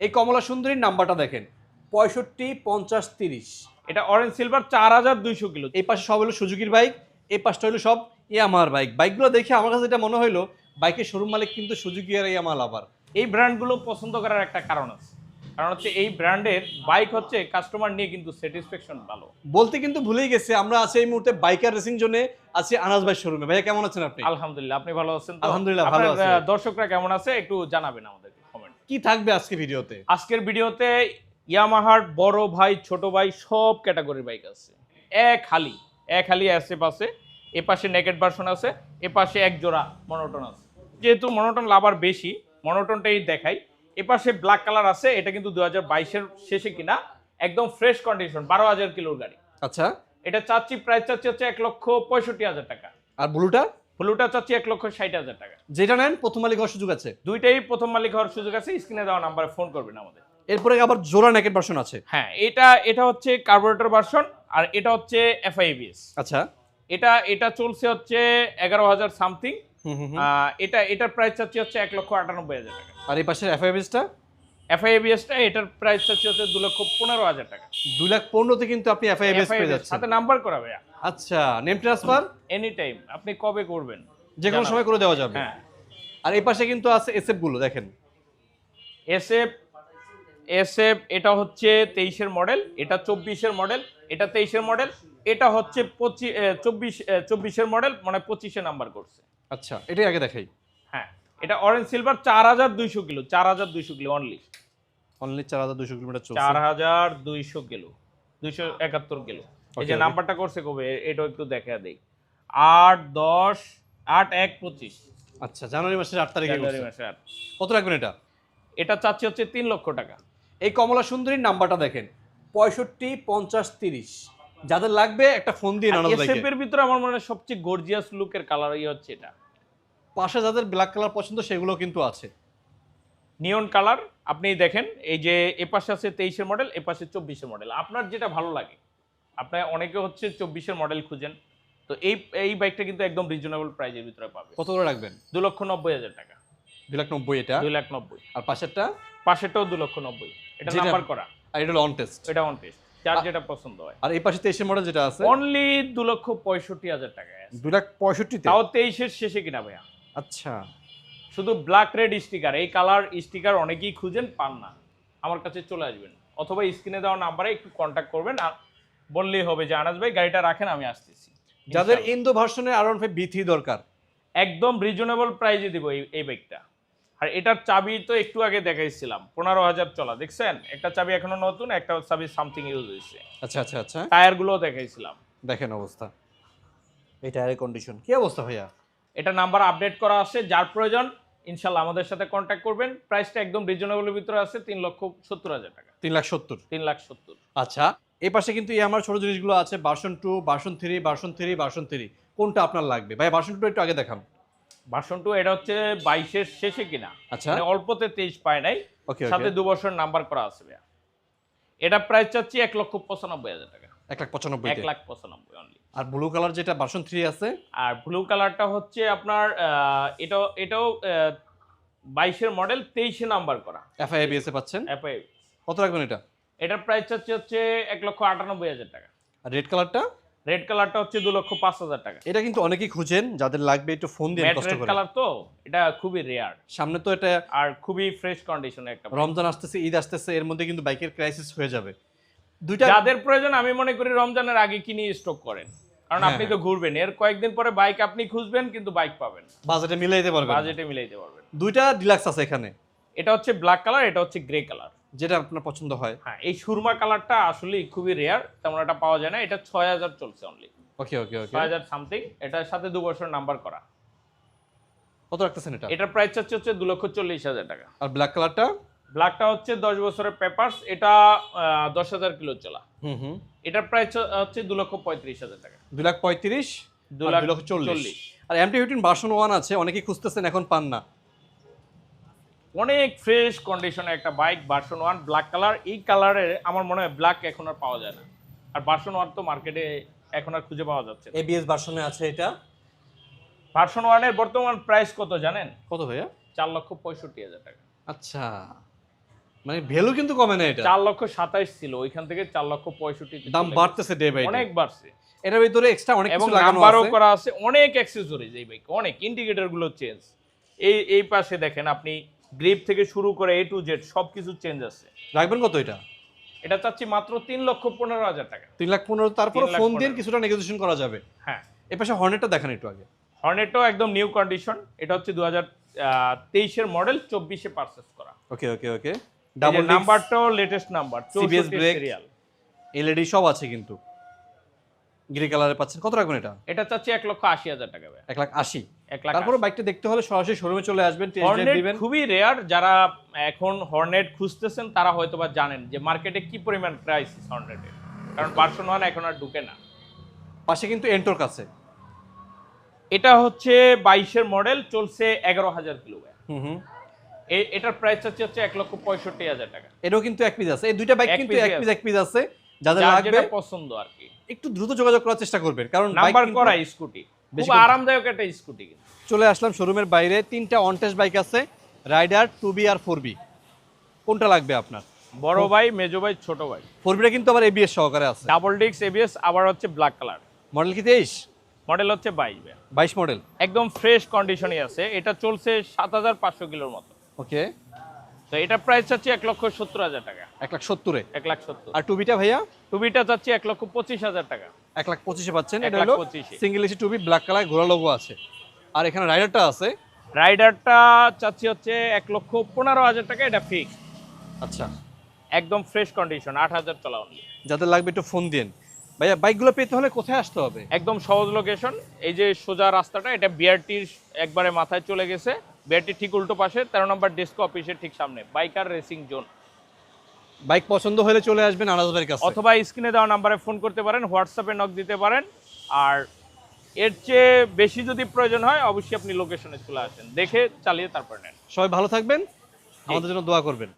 এই কমলা সুন্দরীর নাম্বারটা দেখেন। পঁয়ষট্টি পঞ্চাশ তিরিশ। এটা অরেঞ্জ সিলভার চার হাজার দুইশো কিলো। এই পাশে সব হলো সুজুকির বাইক এই পাশটা হলো সব ইয়ামার বাইক। বাইকগুলো দেখে আমার কাছে এটা মনে হলো বাইকের শোরুম মালিক কিন্তু সুজুকি আর ইয়ামা লাভার এই ব্র্যান্ডগুলো পছন্দ করার একটা কারণ আছে। কারণ হচ্ছে এই ব্র্যান্ডের বাইক হচ্ছে কাস্টমার নিয়ে কিন্তু স্যাটিসফ্যাকশন ভালো। বলতে কিন্তু ভুলেই গেছে আমরা আছি এই মুহূর্তে বাইকার রেসিং জোনে আছি আনাজ ভাই শোরুমে ভাইয়া কেমন আছেন আপনি? আলহামদুলিল্লাহ আপনি ভালো আছেন আলহামদুলিল্লাহ, ভালো আপনার, আছি। দর্শকরা কেমন আছে একটু জানাবেন কমেন্ট কি থাকবে আজকে ভিডিওতে? আজকের ভিডিওতে ইয়ামাহার বড় ভাই ছোট ভাই সব ক্যাটাগরির বাইক আছে। এক হালি এক হালি আছে এ পাশে নেকেট ভার্সন আছে এ পাশে এক জোড়া মনোটন আছে। যেহেতু মনোটন লাভার বেশি মনোটনটাই দেখাই। এ পাশে ব্ল্যাক কালার আছে এটা কিন্তু দু হাজার বাইশের শেষে কিনা একদম ফ্রেশ কন্ডিশন বারো হাজার কিলোর গাড়ি। আচ্ছা। এটা চাচ্ছি প্রাইস চাচ্ছি হচ্ছে এক লক্ষ পঁয়ষট্টি হাজার টাকা। আর ব্লুটা ব্লুটা চাচ্ছি এক লক্ষ ষাট হাজার টাকা। যেটা নেন প্রথম মালিক হওয়ার সুযোগ আছে। দুইটাই প্রথম মালিক হওয়ার সুযোগ আছে স্ক্রিনে দেওয়া নাম্বারে ফোন করবেন আমাদের। এরপরে আবার জোড়া নেকেট ভার্সন আছে। হ্যাঁ এটা এটা হচ্ছে কার্বোরেটর ভার্সন আর এটা হচ্ছে এফআইবিএস আচ্ছা। এটা এটা চলছে হচ্ছে এগারো হাজার সামথিং হুম হুম হুম। এটা এটার প্রাইস চাচ্ছি হচ্ছে এক লক্ষ আটানব্বই হাজার টাকা। আর এই পাশের এফআইবিএসটা এফআইবিএসটা এটার প্রাইস চাচ্ছি হচ্ছে দু লক্ষ পনেরো হাজার টাকা। দুই লাখ পনেরোতে কিন্তু আপনি এফআইবিএস পেয়ে যাচ্ছেন। সাথে নাম্বার করা ভাইয়া আচ্ছা নেম ট্রান্সফার এনি টাইম আপনি কবে করবেন? যে কোনো সময় করে দেওয়া যাবে। হ্যাঁ। আর এই পাশে কিন্তু আছে এসএফগুলো দেখেন। এসএফ এসএফ এটা হচ্ছে তেইশের মডেল এটা চব্বিশের মডেল এটা তেইশের মডেল এটা হচ্ছে পঁচিশ চব্বিশ চব্বিশের মডেল মানে পঁচিশে নাম্বার করছে। আচ্ছা এটাই আগে দেখাই। হ্যাঁ এটা অরেঞ্জ সিলভার চার হাজার দুইশো কিলো চার হাজার দুইশো কিলো অনলি অনলি চার হাজার দুশো কিলোমিটার চার হাজার দুইশো কিলো দুইশো একাত্তর কিলো। এই যে. নাম্বারটা করছে কবে? এটাও একটু দেখা দেই। আট দশ আট এক পঁচিশ। আচ্ছা জানুয়ারি মাসের আট তারিখে জানুয়ারি করছে। মাসে আট। কত রাখবেন এটা? এটা চাচ্ছি হচ্ছে তিন লক্ষ টাকা। এই কমলা সুন্দরীর নাম্বারটা দেখেন। পঁয়ষট্টি পঞ্চাশ তিরিশ। যাদের লাগবে একটা ফোন দিয়ে নানাজ ভাইকে এসএফ এর ভিতরে আমার মনে হয় সবচেয়ে গর্জিয়াস লুকের কালার ইয়ে হচ্ছে এটা। পাশে যাদের ব্ল্যাক কালার পছন্দ সেগুলো কিন্তু আছে। নিয়ন কালার আপনি দেখেন এই যে এ পাশে আছে তেইশের মডেল এ পাশে চব্বিশের মডেল আপনার যেটা ভালো লাগে। আপনার অনেকে হচ্ছে চব্বিশের মডেল খুঁজেন। তো এই এই বাইকটা কিন্তু একদম রিজনেবল প্রাইজের ভিতরে পাবে। কত করে রাখবেন? দু লক্ষ নব্বই হাজার টাকা। দুই লাখ নব্বই এটা? দুই লাখ নব্বই। আর পাশেরটা? পাশেরটাও দু লক্ষ নব্বই। এটা নাম্বার করা। আর এটা অন টেস্ট এটা অন টেস্ট যার যেটা পছন্দ হয়। আর এই পাশে তেইশের মডেল যেটা আছে? অনলি দু লক্ষ পঁয়ষট্টি হাজার টাকা দুই লাখ পঁয়ষট্টিতে? তাও তেইশের শেষে কিনা ভাইয়া। আচ্ছা। শুধু ব্ল্যাক রেড স্টিকার এই কালার স্টিকার অনেকেই খুঁজেন পান না। আমার কাছে চলে আসবেন। অথবা স্ক্রিনে দেওয়া নাম্বারে একটু কন্ট্যাক্ট করবেন আর বললেই হবে যে আনাজ ভাই গাড়িটা রাখেন আমি আসতেছি। যাদের ইন্দো ভার্সনের আর ওয়ান ফাইভ বি দরকার। একদম রিজনেবল প্রাইজে দিব এই এই বাইকটা আর এটার চাবি তো একটু আগে দেখাইছিলাম পনেরো হাজার চলা দেখছেন? একটা চাবি এখনও নতুন একটা চাবি সামথিং ইউজ হয়েছে। আচ্ছা আচ্ছা আচ্ছা। টায়ারগুলোও দেখাইছিলাম। দেখেন অবস্থা। এই টায়ারের কন্ডিশন কি অবস্থা ভাইয়া? এটা নাম্বার আপডেট করা আছে যার প্রয়োজন ইনশাল্লাহ আমাদের সাথে কন্ট্যাক্ট করবেন। প্রাইসটা একদম রিজনেবলের ভিতরে আছে তিন লক্ষ সত্তর হাজার টাকা। তিন লাখ সত্তর। তিন লাখ সত্তর। আচ্ছা এই পাশে কিন্তু এই আমার ছোট জিনিসগুলো আছে version two version three version three version three কোনটা আপনার লাগবে? ভাই ভার্সন টু একটু আগে দেখান। ভার্সন টু এটা হচ্ছে বাইশের শেষে কিনা। আচ্ছা। মানে অল্পতে তেইশ পায় নাই। সাথে দু বছর নাম্বার করা আছে এটা প্রাইস চাচ্ছি এক লক্ষ পঁচানব্বই হাজার টাকা। এক লাখ পঁচানব্বই এক লাখ পঁচানব্বই অনলি আর ব্লু কালার যেটা ভার্সন থ্রি আছে? আর ব্লু কালারটা হচ্ছে আপনার এটাও এটাও বাইশের মডেল তেইশে নাম্বার করা। এফআই এবিএস এ পাচ্ছেন? অ্যাপে কত রাখবেন এটা? এটার প্রাইস চাচ্ছি হচ্ছে এক লক্ষ আটানব্বই হাজার টাকা। আর রেড কালারটা রেড কালারটা হচ্ছে দু লক্ষ পাঁচ হাজার টাকা। এটা কিন্তু অনেকেই খুঁজেন যাদের লাগবে একটু ফোন দিয়ে কষ্ট রেড করে। কালার তো এটা খুবই রেয়ার সামনে তো এটা আর খুবই ফ্রেশ কন্ডিশনে একটা রমজান আসতেছে ঈদ আসতেছে এর মধ্যে কিন্তু বাইকের ক্রাইসিস হয়ে যাবে। দুইটা যাদের প্রয়োজন আমি মনে করি রমজানের আগে কিনে স্টক করেন। কারণ হ্যাঁ, আপনি তো ঘুরবেন এর কয়েকদিন পরে বাইক আপনি খুঁজবেন কিন্তু বাইক পাবেন। বাজেটে মিলাই দিতে পারবেন বাজেটে মিলাইতে পারবেন। দুইটা ডিলাক্স আছে এখানে। এটা হচ্ছে ব্ল্যাক কালার এটা হচ্ছে গ্রে কালার যেটা আপনার পছন্দ হয়। হ্যাঁ এই সুরমা কালারটা আসলে খুবই রেয়ার তেমন একটা পাওয়া যায় না। এটা ছয় হাজার চলছে অনলি ওকে ওকে ওকে ছয় হাজার সামথিং এটার সাথে দু বছর নাম্বার করা। কত রাখতেছেন এটা? এটার প্রাইস হচ্ছে হচ্ছে দু লক্ষ চল্লিশ হাজার টাকা। আর ব্ল্যাক কালারটা ব্ল্যাকটা হচ্ছে দশ বছরের পেপার্স এটা দশ হাজার কিলো চলা। হুম হুম। এটার প্রাইস হচ্ছে দু লক্ষ পঁয়ত্রিশ হাজার টাকা। দু লাখ পঁয়ত্রিশ? দু লাখ চল্লিশ। আর এমটি ফিফটিন ভার্সন ওয়ান আছে অনেকেই খুঁজতেছেন এখন পান না। অনেক ফ্রেশ কন্ডিশনে একটা bike version one black colour এই কালারের আমার মনে হয় ব্ল্যাক এখন আর পাওয়া যায় না। আর ভার্সন ওয়ান তো মার্কেটে এখন আর খুঁজে পাওয়া যাচ্ছে এবিএস ভার্সনে আছে এটা? ভার্সন ওয়ানের বর্তমান প্রাইস কত জানেন? কত ভাইয়া? চার লক্ষ পঁয়ষট্টি হাজার টাকা। আচ্ছা। মানে ভ্যালু কিন্তু কমে না এটা। চার লক্ষ সাতাইশ ছিল ওইখান থেকে চার লক্ষ পঁয়ষট্টি দাম বাড়তেছে ডে বাই অনেক বাড়ছে। এটার ভিতরে এক্সট্রা অনেক এবং কিছু লাগানো নাম্বারও করা আছে অনেক অ্যাক্সেসরিজ এই বাইক অনেক। ইন্ডিকেটরগুলো চেঞ্জ এই এই পাশে দেখেন আপনি গ্রিপ থেকে শুরু করে এ টু জেড সবকিছু চেঞ্জ আছে। রাখবেন কত এটা? এটা চাচ্ছি মাত্র তিন লক্ষ পনেরো হাজার টাকা। তিন লাখ পনেরো তারপর ফোন দিয়ে কিছুটা নেগোসিয়েশন করা যাবে। হ্যাঁ। এ পাশে হর্নেটটা দেখেন একটু আগে। হর্নেটও একদম নিউ কন্ডিশন এটা হচ্ছে দু হাজার তেইশের মডেল চব্বিশে পারচেস করা। Okay okay okay double নাম্বারটাও latest number brake। Serial LED সব আছে কিন্তু। গ্রে কালারে পাচ্ছেন। কত রাখবেন এটা? এটা চাচ্ছি এক লক্ষ আশি হাজার টাকা এক লাখ আশি। এক লাখ তারপরে বাইকটা দেখতে হলে সরাসরি শোরুমে চলে আসবেন খুবই রেয়ার যারা এখন হর্নেট খুঁজতেছেন তারা হয়তোবা জানেন যে মার্কেটে কি পরিমাণ ক্রাইসিস হর্নেটের কারণ ভার্সন ওয়ান এখন আর ঢুকে না। পাশে কিন্তু এন্টর্ক আছে। এটা হচ্ছে বাইশের মডেল চলছে এগারো হাজার কিলো হুম হুম। এটার প্রাইস হচ্ছে হচ্ছে এক লক্ষ পঁয়ষট্টি হাজার টাকা। এটাও কিন্তু এক পিস আছে। এই দুইটা বাইক কিন্তু এক পিস এক পিস আছে। যাদের লাগবে পছন্দ আর কি। একটু দ্রুত যোগাযোগ করার চেষ্টা করবেন কারণ নাম্বার করা স্কুটি খুব আরামদায়ক একটা স্কুটি চলে আসলাম শোরুমের বাইরে তিনটা অনটেস্ট বাইক আছে রাইডার টু বি আর ফোর বি কোনটা লাগবে আপনার? বড় ভাই মেজো ভাই ছোট ভাই। ফোর বিটা কিন্তু আবার এবিএস সহকারে আছে। ডাবল ডিক্স এবিএস আবার হচ্ছে ব্ল্যাক কালার মডেল কি তেইশ? মডেল হচ্ছে বাইশ বাইশ মডেল একদম ফ্রেশ কন্ডিশনই আছে। এটা চলছে সাত হাজার পাঁচশো কিলোর মতো। ওকে তো এটা প্রাইস চাচ্ছি এক লক্ষ সত্তর হাজার টাকা। এক লাখ সত্তরে? এক লাখ সত্তর। আর টু বিটা ভাইয়া? টুবিটা চাচ্ছি এক লক্ষ পঁচিশ হাজার টাকা। এক লাখ পঁচিশে পাচ্ছেন। এটা হলো। Single AC two B black colour ঘোরা লোগো আছে। আর এখানে রাইডারটা আছে? রাইডারটা চাচ্ছি হচ্ছে এক লক্ষ পনেরো হাজার টাকা এটা ফিক্স আচ্ছা। একদম ফ্রেশ কন্ডিশন আট হাজার চলা যাদের লাগবে একটু ফোন দিন ভাইয়া বাইকগুলো পেতে হলে কোথায় আসতে হবে? একদম সহজ লোকেশন এই যে সোজা রাস্তাটা এটা বিআরটির একবারে মাথায় চলে গেছে। বিআরটি ঠিক উল্টো পাশে তেরো নম্বর ডেস্ক অফিসের ঠিক সামনে বাইকার রেসিং জোন বাইক পছন্দ হলে চলে আসবেন আনাজ ভাইয়ের কাছে। অথবা স্ক্রিনে দেওয়া নাম্বারে ফোন করতে পারেন হোয়াটসঅ্যাপে নক দিতে পারেন। আর এর চেয়ে বেশি যদি প্রয়োজন হয় অবশ্যই আপনি লোকেশনে চলে আসেন। দেখে চালিয়ে তারপর নেন। সবাই ভালো থাকবেন আমাদের জন্য দোয়া করবেন।